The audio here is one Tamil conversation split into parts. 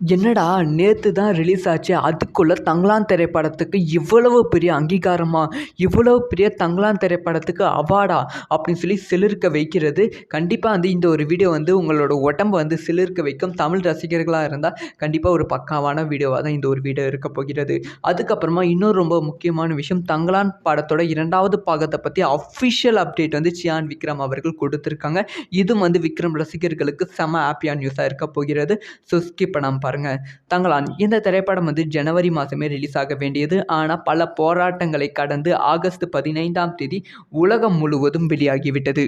என்னடா நேற்று தான் ரிலீஸ் ஆச்சு அதுக்குள்ளே தங்களான் திரைப்படத்துக்கு இவ்வளவு பெரிய அங்கீகாரமா? இவ்வளவு பெரிய தங்களான் திரைப்படத்துக்கு அவார்டா? அப்படின்னு சொல்லி சிலிர்க்க வைக்கிறது. கண்டிப்பாக வந்து இந்த ஒரு வீடியோ வந்து உங்களோட உடம்பு வந்து சிலிர்க்க வைக்கும். தமிழ் ரசிகர்களாக இருந்தால் கண்டிப்பாக ஒரு பக்காவான வீடியோவாக தான் இந்த ஒரு வீடியோ இருக்க போகிறது. அதுக்கப்புறமா இன்னொரு ரொம்ப முக்கியமான விஷயம் தங்களான் படத்தோட இரண்டாவது பாகத்தை பற்றி அஃபிஷியல் அப்டேட் வந்து சியான் விக்ரம் அவர்கள் கொடுத்துருக்காங்க. இதுவும் வந்து விக்ரம் ரசிகர்களுக்கு செம ஹாப்பியான நியூஸாக இருக்க போகிறது. ஸோ ஸ்கிப் பண்ணாமல் பாருங்கள் தங்களான் இந்த திரைப்படம் வந்து ஜனவரி மாதமே ரிலீஸ் ஆக வேண்டியது. ஆனால் பல போராட்டங்களை கடந்து ஆகஸ்ட் பதினைந்தாம் தேதி உலகம் முழுவதும் வெளியாகிவிட்டது.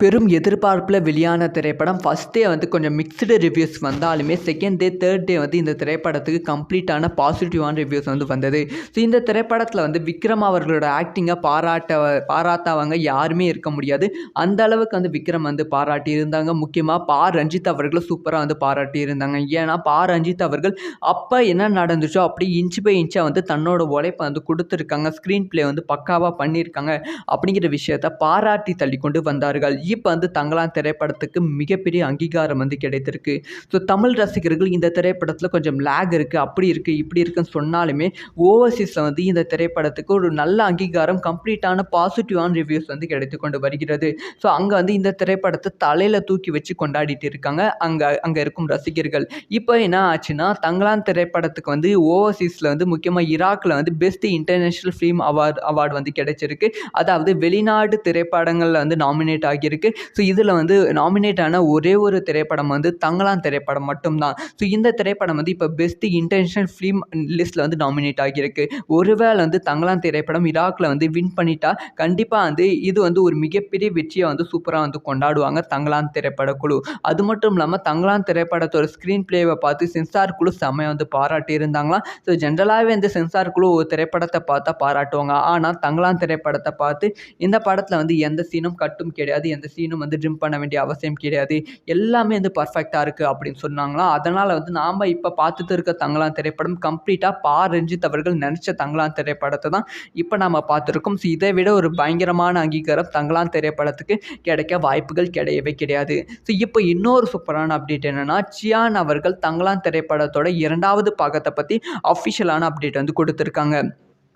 பெரும் எதிர்பார்ப்பில் வெளியான திரைப்படம். ஃபஸ்ட் டே வந்து கொஞ்சம் மிக்சடு ரிவ்யூஸ் வந்தாலுமே செகண்ட் டே தேர்ட் டே வந்து இந்த திரைப்படத்துக்கு கம்ப்ளீட்டான பாசிட்டிவான ரிவ்யூஸ் வந்து வந்தது. ஸோ இந்த திரைப்படத்தில் வந்து விக்ரம் அவர்களோட ஆக்டிங்கை பாராட்ட பாராட்டாவங்க யாருமே இருக்க முடியாது. அந்த அளவுக்கு வந்து விக்ரம் வந்து பாராட்டி இருந்தாங்க. முக்கியமாக பா. ரஞ்சித் அவர்களும் சூப்பராக வந்து பாராட்டி இருந்தாங்க. ஏன்னா பா. ரஞ்சித் அவர்கள் அப்போ என்ன நடந்துச்சோ அப்படி இன்ச் பை இன்ச்சாக வந்து தன்னோட உழைப்பை வந்து கொடுத்துருக்காங்க. ஸ்க்ரீன் ப்ளே வந்து பக்காவாக பண்ணியிருக்காங்க. அப்படிங்கிற விஷயத்த பாராட்டி தள்ளி கொண்டு வந்தார்கள். இப்போ வந்து தங்களான் திரைப்படத்துக்கு மிகப்பெரிய அங்கீகாரம் வந்து கிடைத்திருக்கு. ஸோ தமிழ் ரசிகர்கள் இந்த திரைப்படத்தில் கொஞ்சம் லேக் இருக்குது அப்படி இருக்குது இப்படி இருக்குன்னு சொன்னாலுமே ஓவர்சீஸில் வந்து இந்த திரைப்படத்துக்கு ஒரு நல்ல அங்கீகாரம் கம்ப்ளீட்டான பாசிட்டிவான ரிவ்யூஸ் வந்து கிடைத்து கொண்டு வருகிறது. ஸோ அங்கே வந்து இந்த திரைப்படத்தை தலையில் தூக்கி வச்சு கொண்டாடிட்டு இருக்காங்க அங்கே அங்கே இருக்கும் ரசிகர்கள். இப்போ என்ன ஆச்சுன்னா தங்களான் திரைப்படத்துக்கு வந்து ஓவர்சீஸில் வந்து முக்கியமாக ஈராக்கில் வந்து best international film award award வந்து கிடைச்சிருக்கு. அதாவது வெளிநாடு திரைப்படங்களில் வந்து நாமினேட் ஆகியிருக்கு. ஸோ இதில் வந்து நாமினேட் ஆன ஒரே ஒரு திரைப்படம் வந்து தங்களான் திரைப்படம் மட்டும்தான். ஸோ இந்த திரைப்படம் வந்து இப்போ பெஸ்ட் இன்டர்நேஷ்னல் ஃபிலிம் லிஸ்ட்டில் வந்து நாமினேட் ஆகியிருக்கு. ஒருவேளை வந்து தங்களான் திரைப்படம் இராக்கில் வந்து வின் பண்ணிட்டா கண்டிப்பாக வந்து இது வந்து ஒரு மிகப்பெரிய வெற்றியை வந்து சூப்பராக வந்து கொண்டாடுவாங்க தங்களான் திரைப்பட குழு. அது மட்டும் இல்லாமல் தங்களான் திரைப்படத்தோட ஸ்க்ரீன் பிளேவை பார்த்து சென்சார் குழு செம்மையாக வந்து பாராட்டி இருந்தாங்களாம். ஸோ ஜென்ரலாகவே இந்த சென்சார் குழு ஒரு திரைப்படத்தை பார்த்தா பாராட்டுவாங்க. ஆனால் தங்களான் திரைப்படத்தை பார்த்து இந்த படத்தில் வந்து எந்த சீனும் கட்டும் கிடையாது எந்த சீனும் வந்து ட்ரிம் பண்ண வேண்டிய அவசியம் கிடையாது. எல்லாமே வந்து பர்ஃபெக்டாக இருக்குது அப்படின்னு சொன்னாங்களாம் அதனால் வந்து நாம் இப்போ பார்த்துட்டு இருக்க தங்கலான் திரைப்படம் கம்ப்ளீட்டாக பா ரஞ்சித் அவர்கள் நினச்ச தங்கலான் திரைப்படத்தை தான் இப்போ நாம் பார்த்துருக்கோம். ஸோ இதை விட ஒரு பயங்கரமான அங்கீகாரம் தங்கலான் திரைப்படத்துக்கு கிடைக்க வாய்ப்புகள் கிடையவே கிடையாது. ஸோ இப்போ இன்னொரு சூப்பரான அப்டேட் என்னென்னா சியான் அவர்கள் தங்கலான் திரைப்படத்தோட இரண்டாவது பாகத்தை பற்றி அஃபிஷியலான அப்டேட் வந்து கொடுத்துருக்காங்க.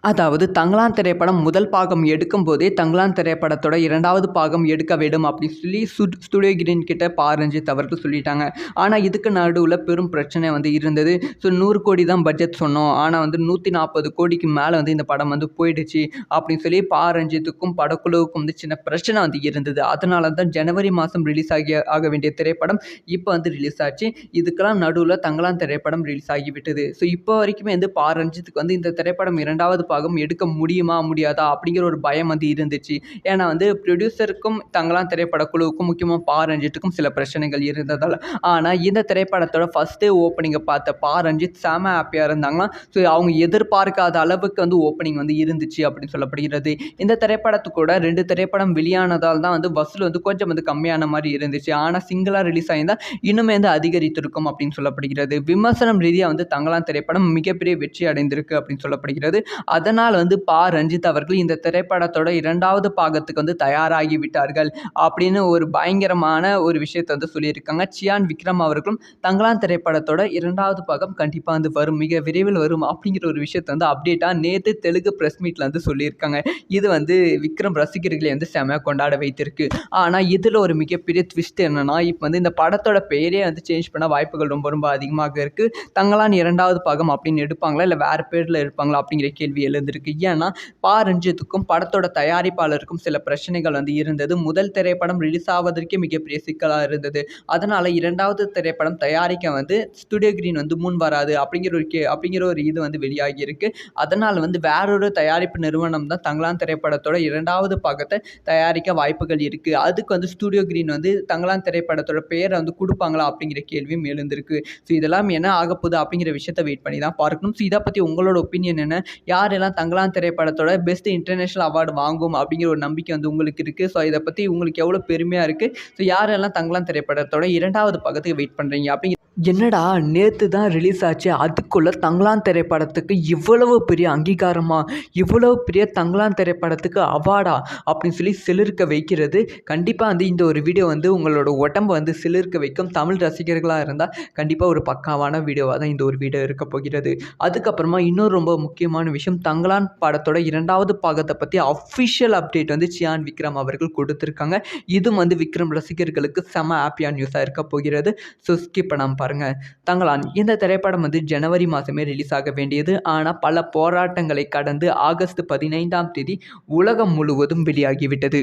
அதாவது தங்களான் திரைப்படம் முதல் பாகம் எடுக்கும் போதே தங்களான் திரைப்படத்தோட இரண்டாவது பாகம் எடுக்க வேண்டும் அப்படின்னு சொல்லி சு ஸ்டுடியோ கிரீன் கிட்ட பா ரஞ்சித் அவர்கள் சொல்லிட்டாங்க. ஆனால் இதுக்கு நடுவில் பெரும் பிரச்சனை வந்து இருந்தது. ஸோ நூறு கோடி தான் பட்ஜெட் சொன்னோம். ஆனால் வந்து நூற்றி நாற்பது கோடிக்கு மேலே வந்து இந்த படம் வந்து போயிடுச்சு அப்படின்னு சொல்லி பா ரஞ்சித்துக்கும் படக்குழுவுக்கும் வந்து சின்ன பிரச்சனை வந்து இருந்தது. அதனால தான் ஜனவரி மாதம் ரிலீஸ் ஆகி ஆக வேண்டிய திரைப்படம் இப்போ வந்து ரிலீஸ் ஆச்சு. இதுக்கெல்லாம் நடுவில் தங்களான் திரைப்படம் ரிலீஸ் ஆகிவிட்டது ஸோ இப்போ வரைக்குமே வந்து பா ரஞ்சித்துக்கு வந்து இந்த திரைப்படம் இரண்டாவது பாகம் எடுக்க முடியுமா முடியாதா அப்படிங்கிற ஒரு பயம் வந்து இருந்துச்சு. ஏன்னா வந்து ப்ரொடியூசருக்கும் தங்கலாம் திரைப்பட குழுவுக்கும் முக்கியமாக பா ரஞ்சித்துக்கும் சில பிரச்சனைகள் இருந்ததால். ஆனால் இந்த திரைப்படத்தோட ஃபஸ்ட்டு ஓப்பனிங்கை பார்த்த பா ரஞ்சித் செம ஹாப்பியாக இருந்தாங்களாம். ஸோ அவங்க எதிர்பார்க்காத அளவுக்கு வந்து ஓப்பனிங் வந்து இருந்துச்சு அப்படின்னு சொல்லப்படுகிறது. இந்த திரைப்படத்துக்கூட ரெண்டு திரைப்படம் வெளியானதால் தான் வந்து வசூல் வந்து கொஞ்சம் வந்து கம்மியான மாதிரி இருந்துச்சு. ஆனால் சிங்கிளாக ரிலீஸ் ஆகியிருந்தால் இன்னுமே வந்து அதிகரித்திருக்கும் அப்படின்னு சொல்லப்படுகிறது. விமர்சனம் ரீதியாக வந்து தங்கலாம் திரைப்படம் மிகப்பெரிய வெற்றி அடைந்திருக்கு அப்படின்னு சொல்லப்படுகிறது. அதனால் வந்து பா. ரஞ்சித் அவர்கள் இந்த திரைப்படத்தோட இரண்டாவது பாகத்துக்கு வந்து தயாராகி விட்டார்கள் அப்படின்னு ஒரு பயங்கரமான ஒரு விஷயத்தை வந்து சொல்லியிருக்காங்க. சியான் விக்ரம் அவர்களும் தங்களான் திரைப்படத்தோட இரண்டாவது பாகம் கண்டிப்பாக வந்து வரும் மிக விரைவில் வரும் அப்படிங்கிற ஒரு விஷயத்தை வந்து அப்டேட்டாக நேற்று தெலுங்கு ப்ரெஸ் மீட்டில் வந்து சொல்லியிருக்காங்க. இது வந்து விக்ரம் ரசிகர்களை வந்து செம கொண்டாட வைத்திருக்கு. ஆனால் இதில் ஒரு மிகப்பெரிய ட்விஸ்ட் என்னென்னா இப்போ வந்து இந்த படத்தோட பெயரே வந்து சேஞ்ச் பண்ண வாய்ப்புகள் ரொம்ப ரொம்ப அதிகமாக இருக்குது தங்களான் இரண்டாவது பாகம் அப்படின்னு எடுப்பாங்களா? இல்லை வேறு பேரில் எடுப்பாங்களா? அப்படிங்கிற கேள்வி எழுந்திருக்கு. ஏன்னா பா. ரஞ்சித்துக்கும் படத்தோட தயாரிப்பாளருக்கும் சில பிரச்சனைகள் வந்து இருந்தது. முதல் திரைப்படம் ரிலீஸ் ஆவதற்கே மிகப்பெரிய சிக்கலாக இருந்தது. அதனால் இரண்டாவது திரைப்படம் தயாரிக்க வந்து ஸ்டுடியோ கிரீன் வந்து முன் வராது அப்படிங்கிற ஒரு கே அப்படிங்கிற ஒரு இது வந்து வெளியாகி இருக்கு அதனால் வந்து வேறொரு தயாரிப்பு நிறுவனம் தான் தங்களான் திரைப்படத்தோட இரண்டாவது பாகத்தை தயாரிக்க வாய்ப்புகள் இருக்குது அதுக்கு வந்து ஸ்டுடியோ கிரீன் வந்து தங்களான் திரைப்படத்தோட பெயரை வந்து கொடுப்பாங்களா அப்படிங்கிற கேள்வியும் எழுந்திருக்கு. ஸோ இதெல்லாம் என்ன ஆகப்போகுது அப்படிங்கிற விஷயத்தை வெயிட் பண்ணி தான் பார்க்கணும். ஸோ இதை பற்றி உங்களோட ஒப்பீனியன் என்ன? யாரெல்லாம் யாரெல்லாம் தங்கலாம் திரைப்படத்தோட பெஸ்ட் இன்டர்நேஷ்னல் அவார்டு வாங்கும் அப்படிங்கிற ஒரு நம்பிக்கை வந்து உங்களுக்கு இருக்குது ஸோ இதை பற்றி உங்களுக்கு எவ்வளோ பெருமையாக இருக்குது ஸோ யாரெல்லாம் தங்கலாம் திரைப்படத்தோட இரண்டாவது பக்கத்துக்கு வெயிட் பண்ணுறீங்க அப்படிங்கிற என்னடா நேற்று தான் ரிலீஸ் ஆச்சு. அதுக்குள்ளே தங்கலான் திரைப்படத்துக்கு இவ்வளவு பெரிய அங்கீகாரமா? இவ்வளவு பெரிய தங்கலான் திரைப்படத்துக்கு அவார்டா? அப்படின்னு சொல்லி சிலிர்க்க வைக்கிறது. கண்டிப்பாக வந்து இந்த ஒரு வீடியோ வந்து உங்களோட உடம்பை வந்து சிலிர்க்க வைக்கும். தமிழ் ரசிகர்களாக இருந்தால் கண்டிப்பாக ஒரு பக்காவான வீடியோவாக தான் இந்த ஒரு வீடியோ இருக்க போகிறது. அதுக்கப்புறமா இன்னொரு ரொம்ப முக்கியமான விஷயம் தங்கலான் படத்தோட இரண்டாவது பாகத்தை பற்றி அஃபிஷியல் அப்டேட் வந்து சியான் விக்ரம் அவர்கள் கொடுத்துருக்காங்க. இதுவும் வந்து விக்ரம் ரசிகர்களுக்கு செம ஹாப்பியான நியூஸாக இருக்க போகிறது. ஸோ ஸ்கிப் பண்ணாமல் பாருங்கள் தங்கலான் இந்த திரைப்படம் வந்து ஜனவரி மாதமே ரிலீஸ் ஆக வேண்டியது. ஆனால் பல போராட்டங்களை கடந்து ஆகஸ்ட் பதினைந்தாம் தேதி உலகம் முழுவதும் வெளியாகிவிட்டது.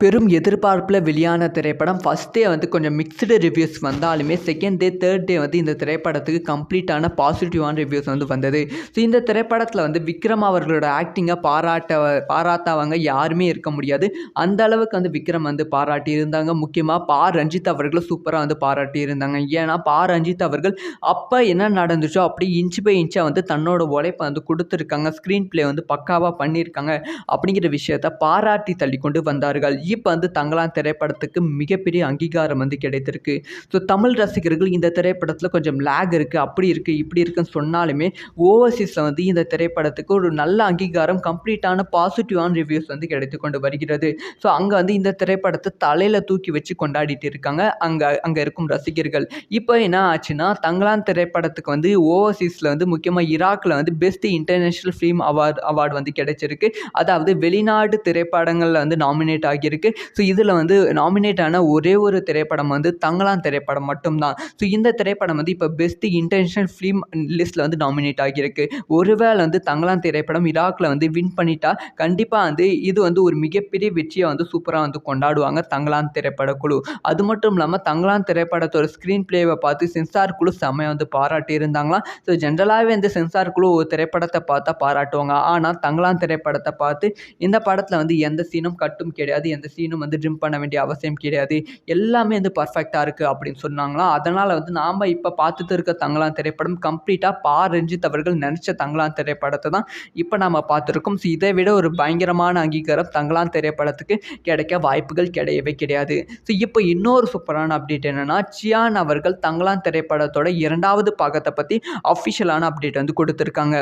பெரும் எதிர்பார்ப்பில் வெளியான திரைப்படம். ஃபஸ்ட் டே வந்து கொஞ்சம் மிக்சடு ரிவ்யூஸ் வந்தாலுமே செகண்ட் டே தேர்ட் டே வந்து இந்த திரைப்படத்துக்கு கம்ப்ளீட்டான பாசிட்டிவான ரிவ்யூஸ் வந்து வந்தது. ஸோ இந்த திரைப்படத்தில் வந்து விக்ரம் அவர்களோட ஆக்டிங்கை பாராட்ட பாராட்டாவங்க யாருமே இருக்க முடியாது. அந்த அளவுக்கு வந்து விக்ரம் வந்து பாராட்டி இருந்தாங்க. முக்கியமாக பா. ரஞ்சித் அவர்களும் சூப்பராக வந்து பாராட்டி இருந்தாங்க. ஏன்னா பா. ரஞ்சித் அவர்கள் அப்போ என்ன நடந்துச்சோ அப்படி இன்ச் பை இன்ச்சாக வந்து தன்னோட உழைப்பை வந்து கொடுத்துருக்காங்க. ஸ்க்ரீன் ப்ளே வந்து பக்காவாக பண்ணியிருக்காங்க. அப்படிங்கிற விஷயத்தை பாராட்டி தள்ளி கொண்டு வந்தார்கள். இப்போ வந்து தங்கலான் திரைப்படத்துக்கு மிகப்பெரிய அங்கீகாரம் வந்து கிடைத்திருக்கு. ஸோ தமிழ் ரசிகர்கள் இந்த திரைப்படத்தில் கொஞ்சம் லேக் இருக்குது அப்படி இருக்குது இப்படி இருக்குன்னு சொன்னாலுமே ஓவர்சீஸில் வந்து இந்த திரைப்படத்துக்கு ஒரு நல்ல அங்கீகாரம் கம்ப்ளீட்டான பாசிட்டிவான ரிவ்யூஸ் வந்து கிடைத்து கொண்டு வருகிறது. ஸோ அங்கே வந்து இந்த திரைப்படத்தை தலையில் தூக்கி வச்சு கொண்டாடிட்டு இருக்காங்க அங்கே அங்கே இருக்கும் ரசிகர்கள். இப்போ என்ன ஆச்சுன்னா தங்களான் திரைப்படத்துக்கு வந்து ஓவர்சீஸில் வந்து முக்கியமாக ஈராக்கில் வந்து best international film award award வந்து கிடைச்சிருக்கு. அதாவது வெளிநாடு திரைப்படங்களில் வந்து நாமினேட் ஆகியிருக்கு. ஸோ இதில் வந்து நாமினேட் ஆன ஒரே ஒரு திரைப்படம் வந்து தங்கலான் திரைப்படம் மட்டும்தான். ஸோ இந்த திரைப்படம் வந்து இப்போ பெஸ்ட் இன்டர்நேஷ்னல் ஃபிலிம் லிஸ்ட்டில் வந்து நாமினேட் ஆகியிருக்கு. ஒருவேளை வந்து தங்கலான் திரைப்படம் ஈராக்கில் வந்து வின் பண்ணிட்டா கண்டிப்பாக வந்து இது வந்து ஒரு மிகப்பெரிய வெற்றியை வந்து சூப்பராக வந்து கொண்டாடுவாங்க தங்கலான் திரைப்பட குழு. அது மட்டும் இல்லாமல் தங்கலான் திரைப்படத்தோட ஸ்க்ரீன் பிளேவை பார்த்து சென்சார் குழு செம்மையை வந்து பாராட்டி இருந்தாங்களாம். ஸோ ஜென்ரலாகவே இந்த சென்சார் குழு ஒரு திரைப்படத்தை பார்த்தா பாராட்டுவாங்க. ஆனால் தங்கலான் திரைப்படத்தை பார்த்து இந்த படத்தில் வந்து எந்த சீனும் கட்டும் கிடையாது எந்த சீனும் வந்து ட்ரிம் பண்ண வேண்டிய அவசியம் கிடையாது. எல்லாமே வந்து பர்ஃபெக்டாக இருக்குது அப்படின்னு சொன்னாங்களாம் அதனால் வந்து நாம் இப்போ பார்த்துட்டு இருக்க தங்கலான் திரைப்படம் கம்ப்ளீட்டாக பா ரஞ்சித் அவர்கள் நினச்ச தங்கலான் திரைப்படத்தை தான் இப்போ நாம் பார்த்துருக்கோம். ஸோ இதை விட ஒரு பயங்கரமான அங்கீகாரம் தங்கலான் திரைப்படத்துக்கு கிடைக்க வாய்ப்புகள் கிடையவே கிடையாது. ஸோ இப்போ இன்னொரு சூப்பரான அப்டேட் என்னென்னா சியான் அவர்கள் தங்கலான் திரைப்படத்தோட இரண்டாவது பாகத்தை பற்றி அஃபிஷியலான அப்டேட் வந்து கொடுத்துருக்காங்க.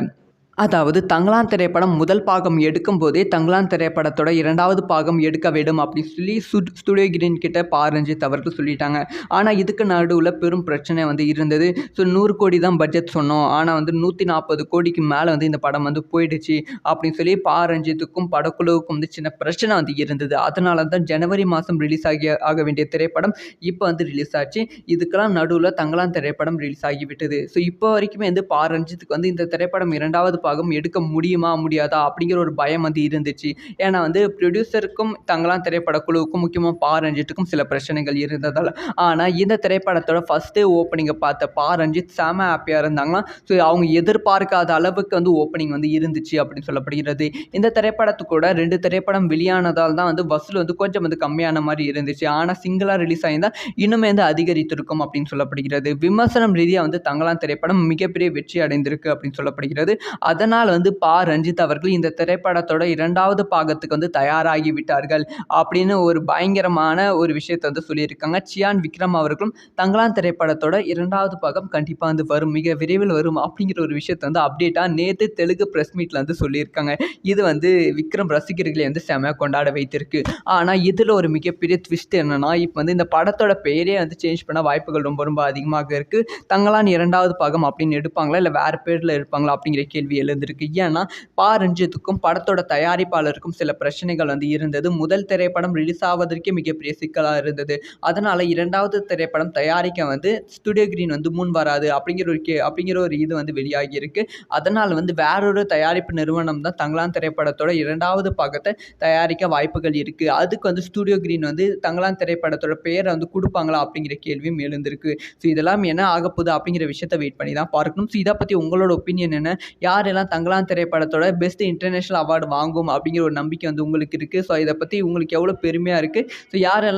அதாவது தங்களான் திரைப்படம் முதல் பாகம் எடுக்கும் போதே தங்களான் திரைப்படத்தோட இரண்டாவது பாகம் எடுக்க வேண்டும் அப்படின்னு சொல்லி சுட் ஸ்டுடியோ கிரீன் கிட்ட பாரஞ்சித் அவர்கள் சொல்லிட்டாங்க. ஆனால் இதுக்கு நடுவில் பெரும் பிரச்சனை வந்து இருந்தது. ஸோ நூறு கோடி தான் பட்ஜெட் சொன்னோம். ஆனால் வந்து நூற்றி நாற்பது கோடிக்கு மேலே வந்து இந்த படம் வந்து போயிடுச்சு அப்படின்னு சொல்லி பாரஞ்சித்துக்கும் படக்குழுவுக்கும் வந்து சின்ன பிரச்சனை வந்து இருந்தது. அதனால தான் ஜனவரி மாதம் ரிலீஸ் ஆகிய ஆக வேண்டிய திரைப்படம் இப்போ வந்து ரிலீஸ் ஆச்சு. இதுக்கெல்லாம் நடுவில் தங்களான் திரைப்படம் ரிலீஸ் ஆகிவிட்டது ஸோ இப்போ வரைக்குமே வந்து பாரஞ்சித்துக்கு வந்து இந்த திரைப்படம் இரண்டாவது பாகம் எடுக்க முடியுமா முடியாதா அப்படிங்கிற ஒரு பயம் வந்து இருந்துச்சு. ஏன்னா வந்து ப்ரொடியூசருக்கும் தங்களாம் திரைப்பட குழுவுக்கும் முக்கியமாக பா ரஞ்சித்துக்கும் சில பிரச்சனைகள் இருந்ததால். ஆனால் இந்த திரைப்படத்தோட ஃபஸ்ட்டு ஓப்பனிங்கை பார்த்த பா ரஞ்சித் செம ஹாப்பியாக இருந்தாங்களாம் ஸோ அவங்க எதிர்பார்க்காத அளவுக்கு வந்து ஓப்பனிங் வந்து இருந்துச்சு அப்படின்னு சொல்லப்படுகிறது. இந்த திரைப்படத்துக்கூட ரெண்டு திரைப்படம் வெளியானதால் தான் வந்து வசூல் வந்து கொஞ்சம் வந்து கம்மியான மாதிரி இருந்துச்சு. ஆனால் சிங்கிளாக ரிலீஸ் ஆகியிருந்தால் இன்னுமே வந்து அதிகரித்திருக்கும் அப்படின்னு சொல்லப்படுகிறது. விமர்சனம் ரீதியாக வந்து தங்களாம் திரைப்படம் மிகப்பெரிய வெற்றி அடைந்திருக்கு அப்படின்னு சொல்லப்படுகிறது. அதனால் வந்து பா. ரஞ்சித் அவர்கள் இந்த திரைப்படத்தோட இரண்டாவது பாகத்துக்கு வந்து தயாராகி விட்டார்கள் அப்படின்னு ஒரு பயங்கரமான ஒரு விஷயத்தை வந்து சொல்லியிருக்காங்க. சியான் விக்ரம் அவர்களும் தங்களான் திரைப்படத்தோட இரண்டாவது பாகம் கண்டிப்பாக வந்து வரும் மிக விரைவில் வரும் அப்படிங்கிற ஒரு விஷயத்தை வந்து அப்டேட்டாக நேற்று தெலுங்கு ப்ரெஸ் மீட்டில் வந்து சொல்லியிருக்காங்க. இது வந்து விக்ரம் ரசிகர்களை வந்து செமையாக கொண்டாட வைத்திருக்கு. ஆனால் இதில் ஒரு மிகப்பெரிய ட்விஸ்ட் என்னென்னா இப்போ வந்து இந்த படத்தோட பெயரே வந்து சேஞ்ச் பண்ண வாய்ப்புகள் ரொம்ப ரொம்ப அதிகமாக இருக்குது தங்களான் இரண்டாவது பாகம் அப்படின்னு எடுப்பாங்களா? இல்லை வேறு பேரில் எடுப்பாங்களா? அப்படிங்கிற கேள்வி எழுந்திருக்கு. ஏன்னா பா. ரஞ்சித்துக்கும் படத்தோட தயாரிப்பாளருக்கும் சில பிரச்சனைகள் வந்து இருந்தது. முதல் திரைப்படம் ரிலீஸ் ஆவதற்கே மிகப்பெரிய சிக்கலாக இருந்தது. அதனால் இரண்டாவது திரைப்படம் தயாரிக்க வந்து ஸ்டுடியோ கிரீன் வந்து முன் வராது அப்படிங்கிற ஒரு கே அப்படிங்கிற ஒரு இது வந்து வெளியாகி இருக்குது அதனால் வந்து வேறொரு தயாரிப்பு நிறுவனம் தான் தங்களான் திரைப்படத்தோட இரண்டாவது பாகத்தை தயாரிக்க வாய்ப்புகள் இருக்குது அதுக்கு வந்து ஸ்டுடியோ கிரீன் வந்து தங்களான் திரைப்படத்தோட பெயரை வந்து கொடுப்பாங்களா அப்படிங்கிற கேள்வியும் எழுந்திருக்கு. ஸோ இதெல்லாம் என்ன ஆகப்போகுது அப்படிங்கிற விஷயத்தை வெயிட் பண்ணி தான் பார்க்கணும். ஸோ இதை பற்றி உங்களோட ஒப்பீனியன் என்ன? எல்லாம் தங்கலாம் திரைப்படத்தோட பெஸ்ட் இன்டர்நேஷ்னல் அவார்டு வாங்கும் அப்படிங்கிற ஒரு நம்பிக்கை வந்து உங்களுக்கு இருக்குது ஸோ இதை பற்றி உங்களுக்கு எவ்வளோ பெருமையாக இருக்குது ஸோ யாரெல்லாம்